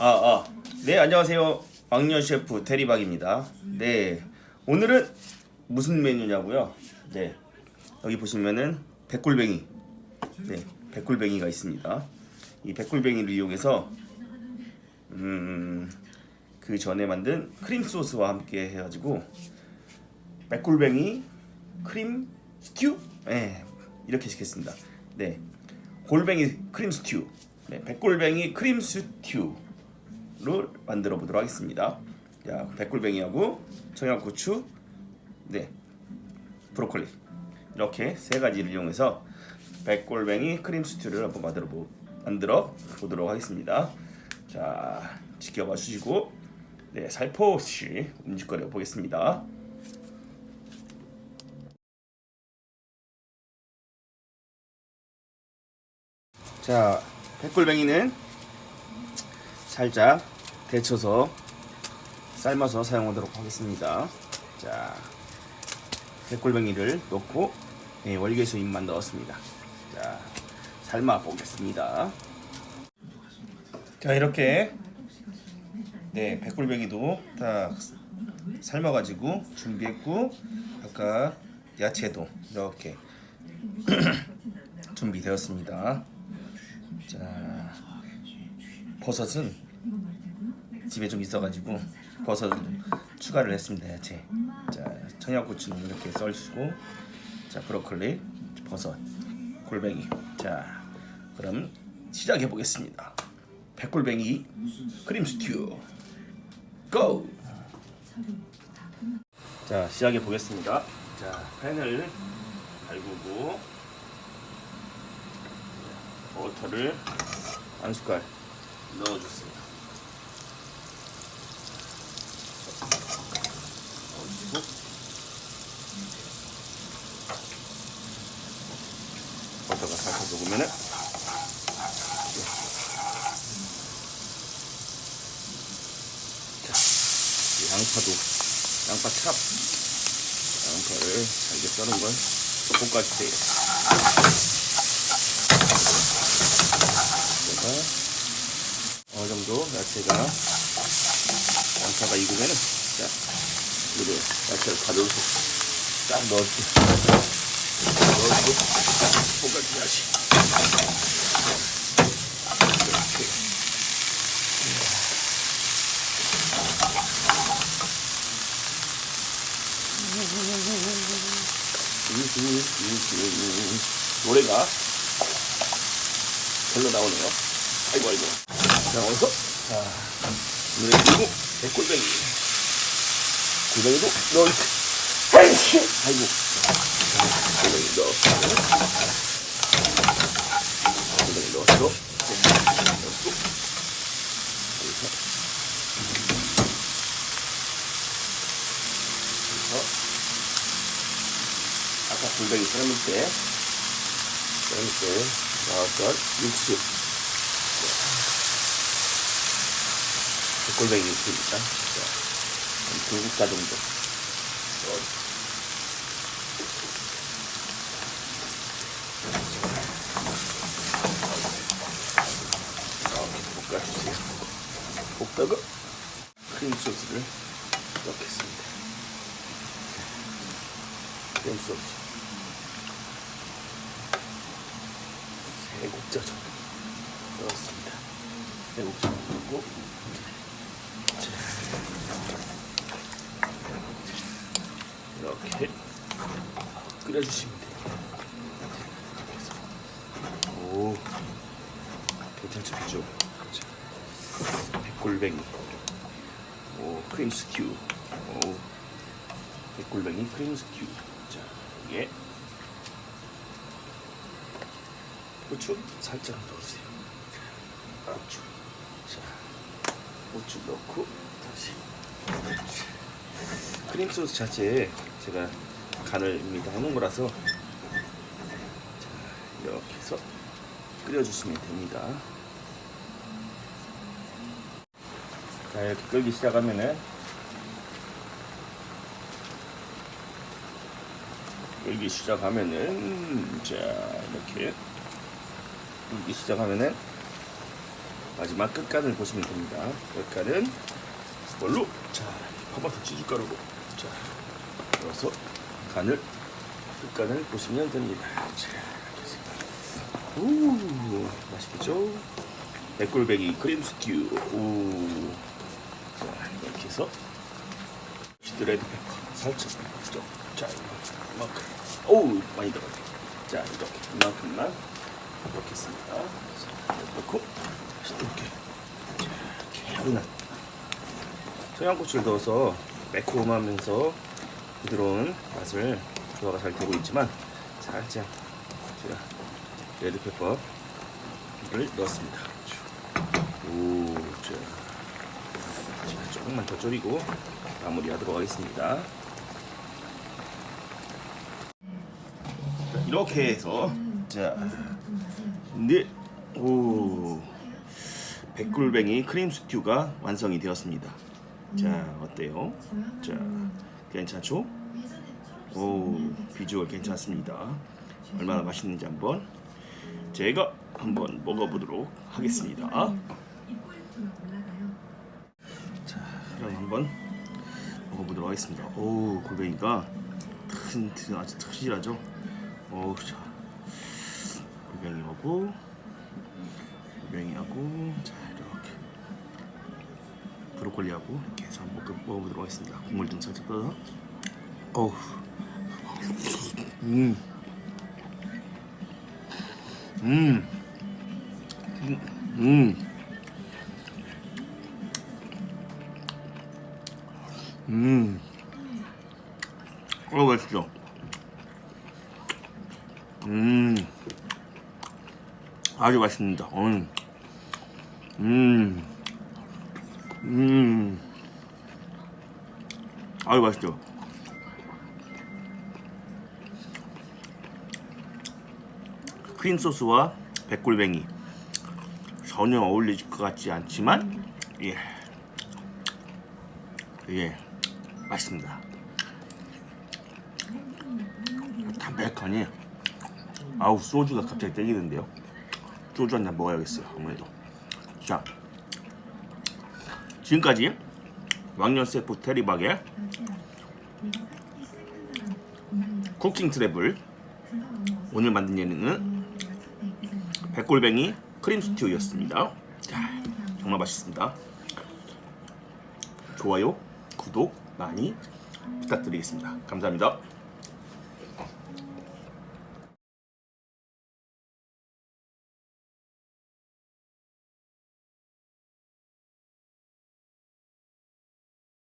아, 아. 네, 안녕하세요. 왕년 셰프 대리박입니다. 네. 오늘은 무슨 메뉴냐고요? 네. 여기 보시면은 백골뱅이. 네. 백골뱅이가 있습니다. 이 백골뱅이를 이용해서 음, 그 전에 만든 크림 소스와 함께 해 가지고 백골뱅이 크림 스튜? 네. 이렇게 시켰습니다. 네. 골뱅이 크림 스튜. 네. 백골뱅이 크림 스튜. 를 만들어 보도록 하겠습니다. 자, 백골뱅이하고 청양 고추, 네, 브로콜리 이렇게 세 가지를 이용해서 백골뱅이 크림 스튜를 한번 만들어 보, 만들어 보도록 하겠습니다. 자, 지켜봐 주시고 네, 살포시 움직거려 보겠습니다. 자, 백골뱅이는 살짝 데쳐서 삶아서 사용하도록 하겠습니다. 자, 백골뱅이를 넣고 네, 월계수 잎만 넣었습니다. 자, 삶아 보겠습니다. 자, 이렇게 네, 백골뱅이도 딱 삶아가지고 준비했고 아까 야채도 이렇게 준비되었습니다. 자, 버섯은 집에 좀 있어가지고 버섯을 추가를 했습니다 야채. 자 청양고추는 이렇게 썰시고 자 브로콜리 버섯 골뱅이. 자 그럼 시작해 보겠습니다. 백골뱅이 크림 스튜. 고! 자 시작해 보겠습니다. 자 팬을 달구고 버터를 한 숟갈 넣어주세요. 넣어주시고 버터가 살짝 녹으면은 자, 이 양파도 양파 찹 양파를 잘게 썰은 걸 볶아주세요. 제가 어느 정도 야채가 양파가 익으면은 자 이제 야채를 가져서 딱 넣을게요. 넣고 볶아줘야지. 노래가 별로 나오네요. 아이고 아이고. 자 어서? 자 노래 그리고 백골뱅이. 골뱅이도 넣을 아이고. 골뱅이 넣고 골뱅이 넣었고 넣고 그래서 그래서 아까 골뱅이 삶을 때 삶을 때 나왔던 육수 골뱅이 육수입니다. 자, 한두 국자 정도. 넣어. 이렇게 볶아주세요. 볶다가 크림 소스를 넣겠습니다. 크림 소스. 세 국자 정도 넣었습니다. 세 국자 넣고 이렇게 끓여주시면 돼요. 오, 괜찮죠, 그죠? 자, 백골뱅이, 오, 크림 스튜, 오, 백골뱅이 크림 스튜. 자, 여기에 고추 살짝 넣어주세요. 고추. 자, 고추 넣고 다시. 크림 소스 자체에 제가 간을 이미 다 해놓은 거라서 자, 이렇게 해서 끓여주시면 됩니다. 자 이렇게 끓기 시작하면은 끓기 시작하면은 자 이렇게 끓기 시작하면은 마지막 끝간을 보시면 됩니다. 끝간은 이걸로 자 토마토 치즈가루로 자 넣어서 간을 끝간을 보시면 됩니다. 자, 이렇게. 우 맛있겠죠? 백골뱅이 크림 스튜. 우. 자 이렇게 해서 시드레드 페퍼 살짝 좀. 자 이만큼. 오우 많이 들어가요. 자 이렇게 이만큼만 넣겠습니다. 자 넣고 자 이렇게 하루나 청양고추를 넣어서 매콤하면서 부드러운 맛을 조화가 잘 되고 있지만 살짝 제가 레드페퍼를 넣었습니다. 오, 자, 자, 조금만 더 졸이고 마무리하도록 하겠습니다. 자, 이렇게 해서 자, 네, 오, 백골뱅이 크림 스튜가 완성이 되었습니다. 자, 어때요? 자, 괜찮죠? 오, 비주얼 괜찮습니다. 얼마나 맛있는지 한번 제가 한번 먹어보도록 하겠습니다. 자, 그럼 한번 먹어보도록 하겠습니다. 오, 골뱅이가 튼, 튼 아주 튼실하죠? 오, 자, 골뱅이하고 골뱅이하고 자 이렇게 브로콜리하고 이렇게 해서 한번 먹- 먹어보도록 하겠습니다. 국물 좀 살짝 떠서. 어우, 음, 음, 음, 음, 어 맛있죠. 음, 아주 맛있습니다. 음, 음, 음, 아주 맛있죠. 크림 소스와 백골뱅이. 전혀 어울릴 것 같지 않지만 예, 예, 맛있습니다. 담백하니 아우 소주가 갑자기 땡기는데요. 소주 한 잔 먹어야겠어요. 아무래도 자 지금까지 왕년 세프 테리박의 쿠킹 트래블 오늘 만든 예능은 백골뱅이 크림 스튜였습니다. 자, 정말 맛있습니다. 좋아요, 구독 많이 부탁드리겠습니다. 감사합니다.